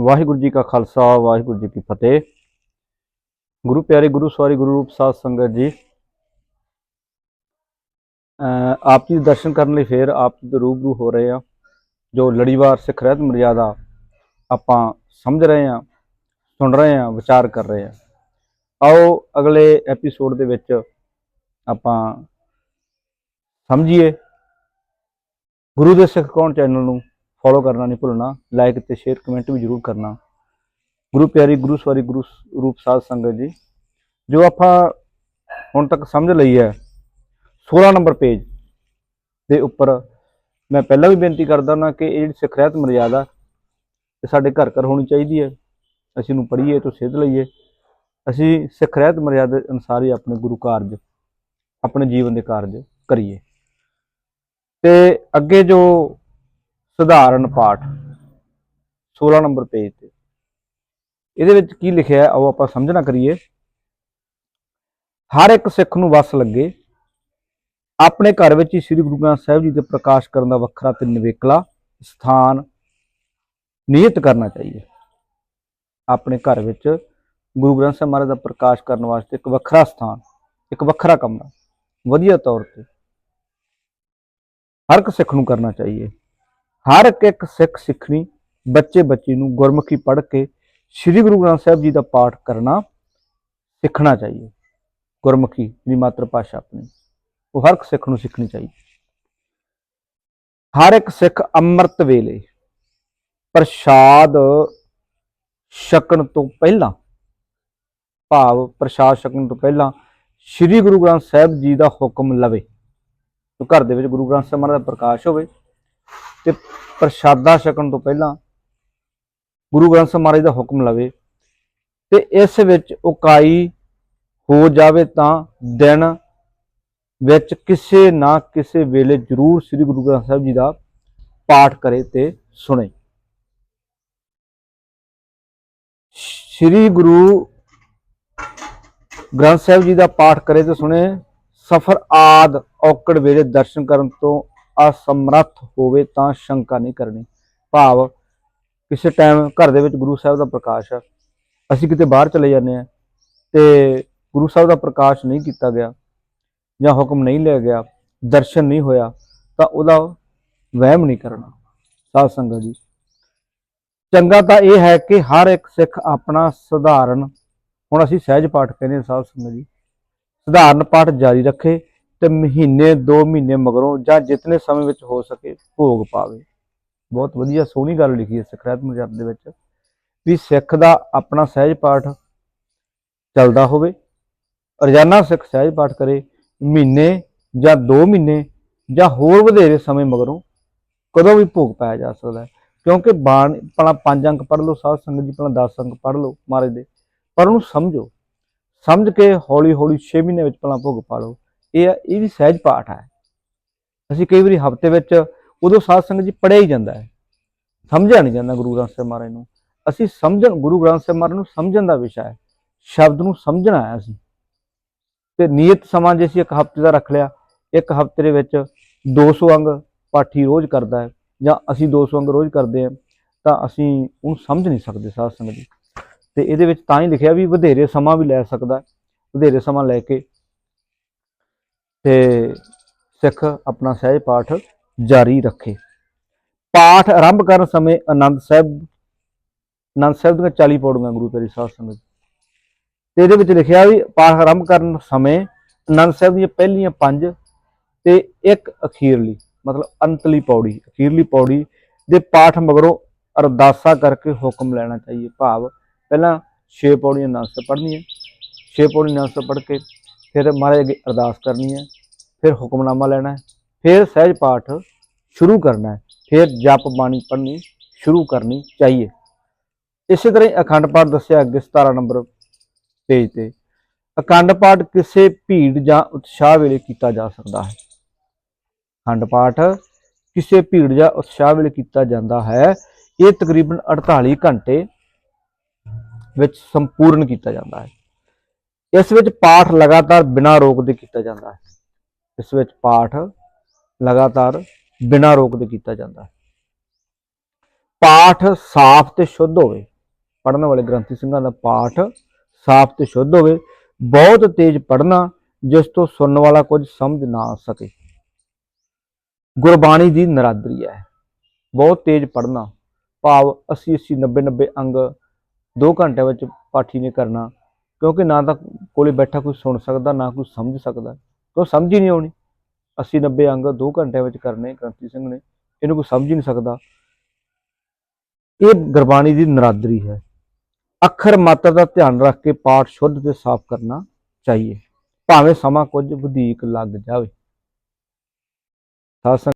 ਵਾਹਿਗੁਰੂ ਜੀ ਕਾ ਖਾਲਸਾ, ਵਾਹਿਗੁਰੂ ਜੀ ਕੀ ਫਤਿਹ। ਗੁਰੂ ਪਿਆਰੇ, ਗੁਰੂ ਸਵਾਰੀ, ਗੁਰੂ ਰੂਪ ਸਾਧ ਸੰਗਤ ਜੀ ਆਪ ਜੀ ਦੇ ਦਰਸ਼ਨ ਕਰਨ ਲਈ ਫੇਰ ਆਪ ਜੀ ਦੇ ਰੂਬਰੂ ਹੋ ਰਹੇ ਆ ਜੋ ਲੜੀਵਾਰ ਸਿੱਖ ਰਹਿਤ ਮਰਿਆਦਾ ਆਪਾਂ ਸਮਝ ਰਹੇ ਆ ਸੁਣ ਰਹੇ ਆ ਵਿਚਾਰ ਕਰ ਰਹੇ ਆ ਆਓ ਅਗਲੇ ਐਪੀਸੋਡ ਦੇ ਵਿੱਚ ਆਪਾਂ ਸਮਝੀਏ ਗੁਰੂ ਦੇ ਸਿੱਖ ਕੌਣ ਚੈਨਲ ਨੂੰ? ਫੋਲੋ ਕਰਨਾ ਨਹੀਂ ਭੁੱਲਣਾ ਲਾਈਕ ਤੇ ਸ਼ੇਅਰ ਕਮੈਂਟ ਵੀ ਜਰੂਰ ਕਰਨਾ। ਗੁਰੂ ਪਿਆਰੀ, ਗੁਰੂ ਸਵਾਰੀ, ਗੁਰੂ ਰੂਪ ਸਾਧ ਸੰਗਤ ਜੀ, ਜੋ ਆਪਾਂ ਹੁਣ ਤੱਕ ਸਮਝ ਲਈ ਹੈ 16 ਨੰਬਰ ਪੇਜ ਦੇ ਉੱਪਰ ਮੈਂ ਪਹਿਲਾਂ ਵੀ ਬੇਨਤੀ ਕਰਦਾ ਹਾਂ ਕਿ ਇਹ ਜਿਹੜੀ ਸਿੱਖ ਰਹਿਤ ਮਰਜ਼ਾਦਾ ਇਹ ਸਾਡੇ ਘਰ ਘਰ ਹੋਣੀ ਚਾਹੀਦੀ ਹੈ। ਅਸੀਂ ਨੂੰ ਪੜ੍ਹੀਏ ਤੋਂ ਸਿੱਧ ਲਈਏ। ਅਸੀਂ ਸਿੱਖ ਰਹਿਤ ਮਰਜ਼ਾਦਾ ਦੇ ਅਨੁਸਾਰ ਹੀ ਆਪਣੇ ਗੁਰੂ ਕਾਰਜ, ਆਪਣੇ ਜੀਵਨ ਦੇ ਕਾਰਜ ਕਰੀਏ। ਤੇ ਅੱਗੇ ਜੋ ਸਧਾਰਨ ਪਾਠ। 16 ਨੰਬਰ ਪੇਜ ਤੇ। ਇਹਦੇ ਵਿੱਚ ਕੀ ਲਿਖਿਆ ਹੈ ਆਓ ਆਪਾਂ ਸਮਝਣਾ ਕਰੀਏ। ਹਰ ਇੱਕ ਸਿੱਖ ਨੂੰ ਵਸ ਲੱਗੇ। ਆਪਣੇ ਘਰ ਵਿੱਚ ਹੀ ਸ੍ਰੀ ਗੁਰੂ ਗ੍ਰੰਥ ਸਾਹਿਬ ਜੀ ਦੇ ਪ੍ਰਕਾਸ਼ ਕਰਨ ਦਾ ਵੱਖਰਾ ਤੇ ਨਿਵੇਕਲਾ ਸਥਾਨ ਨਿਯਤ ਕਰਨਾ ਚਾਹੀਏ। ਆਪਣੇ ਘਰ ਵਿੱਚ ਗੁਰੂ ਗ੍ਰੰਥ ਸਾਹਿਬ ਮਹਾਰਾਜ ਦਾ ਪ੍ਰਕਾਸ਼ ਕਰਨ ਵਾਸਤੇ ਇੱਕ ਵੱਖਰਾ ਸਥਾਨ, ਇੱਕ ਵੱਖਰਾ ਕਮਰਾ। ਵਧੀਆ ਤੌਰ ਤੇ ਹਰ ਇੱਕ ਸਿੱਖ ਨੂੰ ਕਰਨਾ ਚਾਹੀਏ। ਹਰ ਇੱਕ ਇੱਕ ਸਿੱਖ ਸਿੱਖਣੀ ਬੱਚੇ ਬੱਚੀ ਨੂੰ ਗੁਰਮੁਖੀ ਪੜ੍ਹ ਕੇ ਸ੍ਰੀ ਗੁਰੂ ਗ੍ਰੰਥ ਸਾਹਿਬ ਜੀ ਦਾ ਪਾਠ ਕਰਨਾ ਸਿੱਖਣਾ ਚਾਹੀਏ। ਗੁਰਮੁਖੀ ਦੀ ਮਾਤਰ ਭਾਸ਼ਾ ਆਪਣੀ, ਉਹ ਹਰ ਇੱਕ ਸਿੱਖ ਨੂੰ ਸਿੱਖਣੀ ਚਾਹੀਦੀ। ਹਰ ਇੱਕ ਸਿੱਖ ਅੰਮ੍ਰਿਤ ਵੇਲੇ ਪ੍ਰਸ਼ਾਦ ਛਕਣ ਤੋਂ ਪਹਿਲਾਂ, ਭਾਵ ਪ੍ਰਸ਼ਾਦ ਛਕਣ ਤੋਂ ਪਹਿਲਾਂ ਸ੍ਰੀ ਗੁਰੂ ਗ੍ਰੰਥ ਸਾਹਿਬ ਜੀ ਦਾ ਹੁਕਮ ਲਵੇ। ਘਰ ਦੇ ਵਿੱਚ ਗੁਰੂ ਗ੍ਰੰਥ ਸਾਹਿਬ ਮਹਾਰਾਜ ਦਾ ਪ੍ਰਕਾਸ਼ ਹੋਵੇ ਤੇ ਪ੍ਰਸ਼ਾਦਾ ਛਕਣ ਤੋਂ ਪਹਿਲਾਂ ਗੁਰੂ ਗ੍ਰੰਥ ਸਾਹਿਬ ਮਹਾਰਾਜ ਦਾ ਹੁਕਮ ਲਵੇ ਤੇ ਇਸ ਵਿੱਚ ਉਕਾਈ ਹੋ ਜਾਵੇ ਤਾਂ ਦਿਨ ਵਿੱਚ ਕਿਸੇ ਨਾ ਕਿਸੇ ਵੇਲੇ ਜ਼ਰੂਰ ਸ੍ਰੀ ਗੁਰੂ ਗ੍ਰੰਥ ਸਾਹਿਬ ਜੀ ਦਾ ਪਾਠ ਕਰੇ ਤੇ ਸੁਣੇ। ਸ੍ਰੀ ਗੁਰੂ ਗ੍ਰੰਥ ਸਾਹਿਬ ਜੀ ਦਾ ਪਾਠ ਕਰੇ ਤੇ ਸੁਣੇ, ਸਫਰ ਆਦ ਔਕੜ ਵੇਲੇ ਦਰਸ਼ਨ ਕਰਨ ਤੋਂ ਅਸਮਰੱਥ ਹੋਵੇ ਤਾਂ ਸ਼ੰਕਾ ਨਹੀਂ ਕਰਨੀ। ਭਾਵ ਕਿਸੇ ਟਾਈਮ ਘਰ ਦੇ ਵਿੱਚ ਗੁਰੂ ਸਾਹਿਬ ਦਾ ਪ੍ਰਕਾਸ਼ ਆ। ਅਸੀਂ ਕਿਤੇ ਬਾਹਰ ਚਲੇ ਜਾਂਦੇ ਆ ਤੇ ਗੁਰੂ ਸਾਹਿਬ ਦਾ ਪ੍ਰਕਾਸ਼ ਨਹੀਂ ਕੀਤਾ ਗਿਆ ਜਾਂ ਹੁਕਮ ਨਹੀਂ ਲਿਆ ਗਿਆ, ਦਰਸ਼ਨ ਨਹੀਂ ਹੋਇਆ, ਤਾਂ ਉਹਦਾ ਵਹਿਮ ਨਹੀਂ ਕਰਨਾ। ਸਾਧ ਸੰਗਤ ਜੀ, ਚੰਗਾ ਤਾਂ ਇਹ ਹੈ ਕਿ ਹਰ ਇੱਕ ਸਿੱਖ ਆਪਣਾ ਸਧਾਰਨ, ਹੁਣ ਅਸੀਂ ਸਹਿਜ ਪਾਠ ਕਹਿੰਦੇ ਹਾਂ ਸਾਧ ਸੰਗਤ ਜੀ, ਸਧਾਰਨ ਪਾਠ ਜਾਰੀ ਰੱਖੇ। ਤੇ ਮਹੀਨੇ 2 ਮਹੀਨੇ ਮਗਰੋਂ ਜਾਂ ਜਿਤਨੇ ਸਮੇਂ ਵਿੱਚ ਹੋ ਸਕੇ ਭੋਗ ਪਾਵੇ। ਬਹੁਤ ਵਧੀਆ ਸੋਹਣੀ ਗੱਲ ਲਿਖੀ ਹੈ ਸਿੱਖਿਆਤ ਮੁਜਬ ਦੇ ਵਿੱਚ ਵੀ ਸਿੱਖ ਦਾ ਆਪਣਾ ਸਹਿਜ ਪਾਠ ਚੱਲਦਾ ਹੋਵੇ, ਰੋਜ਼ਾਨਾ ਸਿੱਖ ਸਹਿਜ ਪਾਠ ਕਰੇ, ਮਹੀਨੇ ਜਾਂ 2 ਮਹੀਨੇ ਜਾਂ ਹੋਰ ਵਧੇਰੇ ਸਮੇਂ ਮਗਰੋਂ ਕਦੋਂ ਵੀ ਭੋਗ ਪਾਇਆ ਜਾ ਸਕਦਾ ਹੈ। ਕਿਉਂਕਿ ਬਾਣ ਪਹਿਲਾਂ ਪੰਜ ਅੰਕ ਪੜ੍ਹ ਲਓ, ਸਾਧ ਸੰਗਤ ਜੀ ਪਹਿਲਾਂ 10 ਅੰਕ ਪੜ੍ਹ ਲਓ ਮਹਾਰਾਜ ਦੇ, ਪਰ ਉਹਨੂੰ ਸਮਝੋ। ਸਮਝ ਕੇ ਹੌਲੀ ਹੌਲੀ 6 ਮਹੀਨੇ ਵਿੱਚ ਪਹਿਲਾਂ ਭੋਗ ਪਾ ਲਓ। ਇਹ ਇਹ ਵੀ ਸਹਿਜ ਪਾਠ ਹੈ। ਅਸੀਂ ਕਈ ਵਾਰੀ ਹਫ਼ਤੇ ਵਿੱਚ ਉਦੋਂ ਸਾਧ ਸੰਗਤ ਜੀ ਪੜਿਆ ਹੀ ਜਾਂਦਾ ਹੈ। ਸਮਝਿਆ ਨਹੀਂ ਜਾਂਦਾ ਗੁਰੂ ਗ੍ਰੰਥ ਸਾਹਿਬ ਮਹਾਰਾਜ ਨੂੰ। ਅਸੀਂ ਸਮਝਣ, ਗੁਰੂ ਗ੍ਰੰਥ ਸਾਹਿਬ ਮਹਾਰਾਜ ਨੂੰ ਸਮਝਣ ਦਾ ਵਿਸ਼ਾ ਹੈ। ਸ਼ਬਦ ਨੂੰ ਸਮਝਣਾ ਹੈ ਅਸੀਂ। ਤੇ ਨਿਯਤ ਸਮਾਂ ਜੇ ਅਸੀਂ ਇੱਕ ਹਫ਼ਤੇ ਦਾ ਰੱਖ ਲਿਆ, ਇੱਕ ਹਫ਼ਤੇ ਦੇ ਵਿੱਚ 200 ਅੰਗ ਪਾਠੀ ਰੋਜ਼ ਕਰਦਾ ਹੈ ਜਾਂ ਅਸੀਂ 200 ਅੰਗ ਰੋਜ਼ ਕਰਦੇ ਹਾਂ, ਤਾਂ ਅਸੀਂ ਉਹਨੂੰ ਸਮਝ ਨਹੀਂ ਸਕਦੇ ਸਾਧ ਸੰਗਤ ਜੀ। ਤੇ ਇਹਦੇ ਵਿੱਚ ਤਾਂ ਹੀ ਲਿਖਿਆ ਵੀ ਵਧੇਰੇ ਸਮਾਂ ਵੀ ਲੈ ਸਕਦਾ ਵਧੇਰੇ ਸਮਾਂ ਲੈ ਕੇ ਤੇ ਸਿੱਖ ਆਪਣਾ ਸਹਿਜ ਪਾਠ ਜਾਰੀ ਰੱਖੇ ਪਾਠ ਆਰੰਭ ਕਰਨ ਸਮੇਂ ਆਨੰਦ ਸਾਹਿਬ ਆਨੰਦ ਸਾਹਿਬ ਦੀਆਂ 40 ਪੌੜੀਆਂ ਗੁਰੂ ਤੇਰੀ ਸਾਧ ਸੰਗਤ ਜੀ। ਤੇ ਇਹਦੇ ਵਿੱਚ ਲਿਖਿਆ ਵੀ ਪਾਠ ਆਰੰਭ ਕਰਨ ਸਮੇਂ ਆਨੰਦ ਸਾਹਿਬ ਦੀਆਂ ਪਹਿਲੀਆਂ ਪੰਜ ਤੇ ਇੱਕ ਅਖੀਰਲੀ, ਮਤਲਬ ਅੰਤਲੀ ਪੌੜੀ, ਅਖੀਰਲੀ ਪੌੜੀ ਦੇ ਪਾਠ ਮਗਰੋਂ ਅਰਦਾਸਾ ਕਰਕੇ ਹੁਕਮ ਲੈਣਾ ਚਾਹੀਏ ਭਾਵ ਪਹਿਲਾਂ 6 ਪੌੜੀਆਂ ਆਨੰਦ ਪੜ੍ਹਨੀਆਂ 6 ਪੌੜੀ ਆਨੰਦ ਪੜ੍ਹ ਕੇ ਫਿਰ ਮਹਾਰਾਜ ਅੱਗੇ ਅਰਦਾਸ ਕਰਨੀ ਹੈ, ਫਿਰ ਹੁਕਮਨਾਮਾ ਲੈਣਾ ਹੈ, ਫਿਰ ਸਹਿਜ ਪਾਠ ਸ਼ੁਰੂ ਕਰਨਾ ਹੈ, ਫਿਰ ਜਪ ਬਾਣੀ ਪੜ੍ਹਨੀ ਸ਼ੁਰੂ ਕਰਨੀ ਚਾਹੀਏ। ਇਸੇ ਤਰ੍ਹਾਂ ਹੀ ਅਖੰਡ ਪਾਠ ਦੱਸਿਆ ਅੱਗੇ 17 ਨੰਬਰ ਪੇਜ ਤੇ, ਅਖੰਡ ਪਾਠ ਕਿਸੇ ਭੀੜ ਜਾਂ ਉਤਸ਼ਾਹ ਵੇਲੇ ਕੀਤਾ ਜਾ ਸਕਦਾ ਹੈ। ਅਖੰਡ ਪਾਠ ਕਿਸੇ ਭੀੜ ਜਾਂ ਉਤਸ਼ਾਹ ਵੇਲੇ ਕੀਤਾ ਜਾਂਦਾ ਹੈ, ਇਹ ਤਕਰੀਬਨ 48 ਘੰਟੇ ਵਿੱਚ ਸੰਪੂਰਨ ਕੀਤਾ ਜਾਂਦਾ ਹੈ। ਇਸ ਵਿੱਚ ਪਾਠ ਲਗਾਤਾਰ ਬਿਨਾਂ ਰੋਕ ਦੇ ਕੀਤਾ ਜਾਂਦਾ ਹੈ। ਇਸ ਵਿੱਚ ਪਾਠ ਲਗਾਤਾਰ ਬਿਨਾਂ ਰੋਕ ਦੇ ਕੀਤਾ ਜਾਂਦਾ ਹੈ। ਪਾਠ ਸਾਫ਼ ਤੇ ਸ਼ੁੱਧ ਹੋਵੇ। ਪੜਨ ਵਾਲੇ ਗ੍ਰੰਥੀ ਸਿੰਘਾਂ ਦਾ ਪਾਠ ਸਾਫ਼ ਤੇ ਸ਼ੁੱਧ ਹੋਵੇ। ਬਹੁਤ ਤੇਜ਼ ਪੜਨਾ ਜਿਸ ਤੋਂ ਸੁਣਨ ਵਾਲਾ ਕੁਝ ਸਮਝ ਨਾ ਆ ਸਕੇ। ਗੁਰਬਾਣੀ ਦੀ ਨਰਾਦਰੀ ਹੈ। ਬਹੁਤ ਤੇਜ਼ ਪੜਨਾ ਭਾਵ 80 80 90 90 ਅੰਗ 2 ਘੰਟਿਆਂ ਵਿੱਚ ਪਾਠੀ ਨੇ ਕਰਨਾ। ਕਿਉਂਕਿ ਨਾ ਤਾਂ ਕੋਲੇ ਬੈਠਾ ਕੋਈ ਸੁਣ ਸਕਦਾ, ਨਾ ਕੋਈ ਸਮਝ ਸਕਦਾ। ਕਿਉਂ ਸਮਝ ਹੀ ਨਹੀਂ ਆਉਣੀ? 80 90 ਅੰਗ 2 ਘੰਟਿਆਂ ਵਿੱਚ ਕਰਨੇ ਗ੍ਰੰਥੀ ਸਿੰਘ ਨੇ। ਇਹਨੂੰ ਕੋਈ ਸਮਝ ਹੀ ਨਹੀਂ ਸਕਦਾ। ਇਹ ਗੁਰਬਾਣੀ ਦੀ ਨਰਾਦਰੀ ਹੈ। ਅੱਖਰ ਮਾਤਰਾ ਦਾ ਧਿਆਨ ਰੱਖ ਕੇ ਪਾਠ ਸ਼ੁੱਧ ਤੇ ਸਾਫ਼ ਕਰਨਾ ਚਾਹੀਏ। ਭਾਵੇਂ ਸਮਾਂ ਕੁਝ ਵਧੇਕ ਲੱਗ ਜਾਵੇ। ਸਾਧ